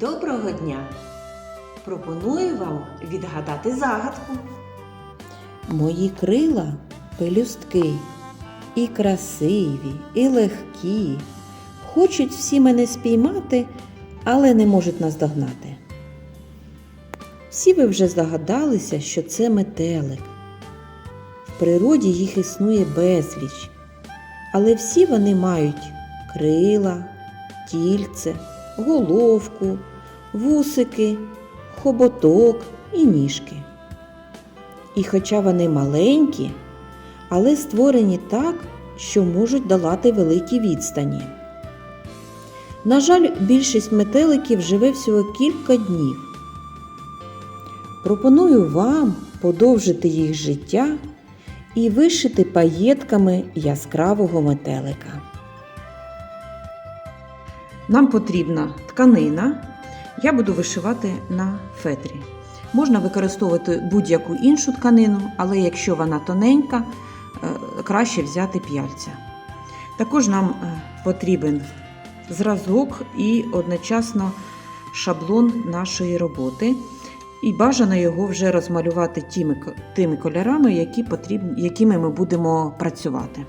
Доброго дня! Пропоную вам відгадати загадку. Мої крила пелюстки, і красиві, і легкі. Хочуть всі мене спіймати, але не можуть наздогнати. Всі ви вже здогадалися, що це метелик. В природі їх існує безліч, але всі вони мають крила, тільце, головку, вусики, хоботок і ніжки. І хоча вони маленькі, але створені так, що можуть долати великі відстані. На жаль, більшість метеликів живе всього кілька днів. Пропоную вам подовжити їх життя і вишити паєтками яскравого метелика. Нам потрібна тканина. Я буду вишивати на фетрі. Можна використовувати будь-яку іншу тканину, але якщо вона тоненька, е, краще взяти п'яльця. Також нам е, потрібен зразок і одночасно шаблон нашої роботи. І бажано його вже розмалювати тими, тими кольорами, які потрібні, якими ми будемо працювати.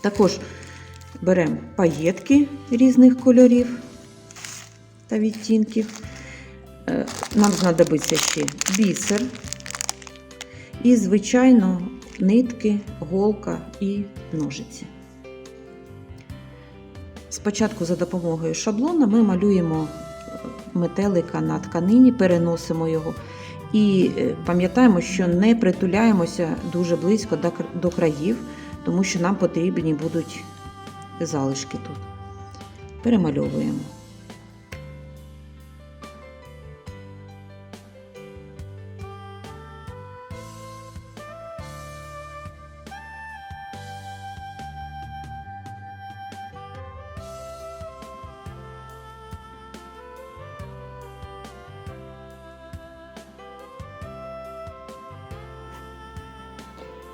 Також беремо паєтки різних кольорів та відтінків. Е, Нам знадобиться ще бісер і, звичайно, нитки, голка і ножиці. Спочатку за допомогою шаблона ми малюємо е, метелика на тканині, переносимо його і е, пам'ятаємо, що не притуляємося дуже близько до до країв, тому що нам потрібні будуть залишки тут. Перемальовуємо.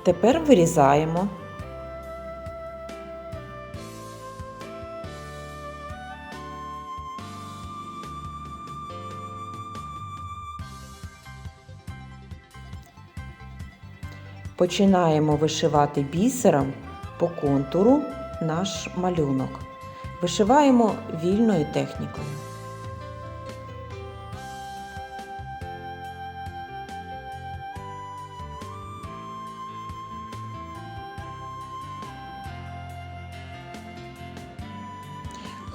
Тепер вирізаємо. Починаємо вишивати бісером по контуру наш малюнок. Вишиваємо вільною технікою.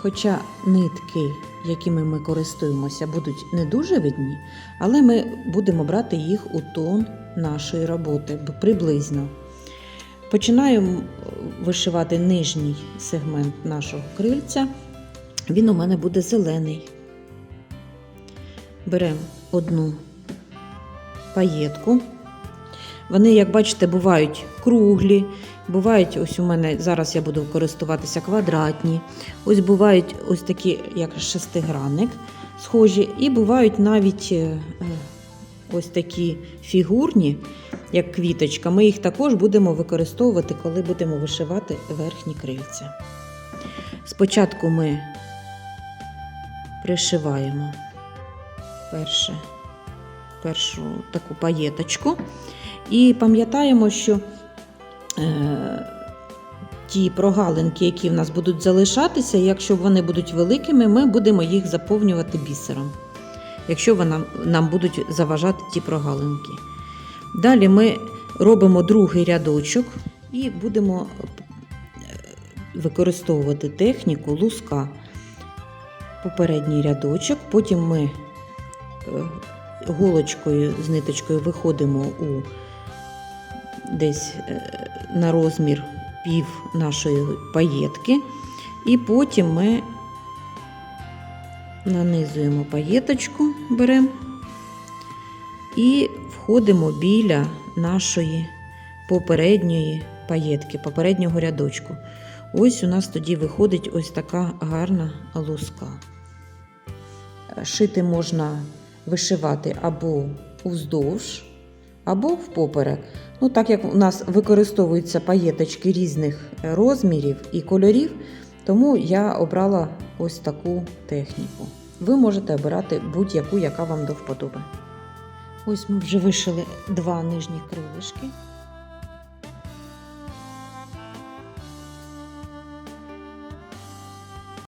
Хоча нитки, якими ми користуємося, будуть не дуже видні, але ми будемо брати їх у тон нашої роботи приблизно. Починаю вишивати нижній сегмент нашого крильця. Він у мене буде зелений. Беремо одну паєтку. Вони, як бачите, бувають круглі, бувають, ось у мене зараз я буду користуватися квадратні. Ось бувають ось такі, як шестигранник, схожі, і бувають навіть е, е, ось такі фігурні, як квіточка. Ми їх також будемо використовувати, коли будемо вишивати верхні крильця. Спочатку ми пришиваємо перше, першу таку паєточку. І пам'ятаємо, що е, ті прогалинки, які в нас будуть залишатися, якщо вони будуть великими, ми будемо їх заповнювати бісером, якщо вона, нам будуть заважати ті прогалинки. Далі ми робимо другий рядочок і будемо е, використовувати техніку луска. Попередній рядочок, потім ми е, голочкою з ниточкою виходимо у десь е, на розмір пів нашої паєтки, і потім ми нанизуємо паєточку, беремо і входимо біля нашої попередньої паєтки, попереднього рядочку. Ось у нас тоді виходить ось така гарна луска. Шити можна вишивати або уздовж, або впоперек. Ну, так як у нас використовуються паєточки різних розмірів і кольорів, тому я обрала ось таку техніку. Ви можете обирати будь-яку, яка вам до вподоби. Ось ми вже вишили два нижні крилишки.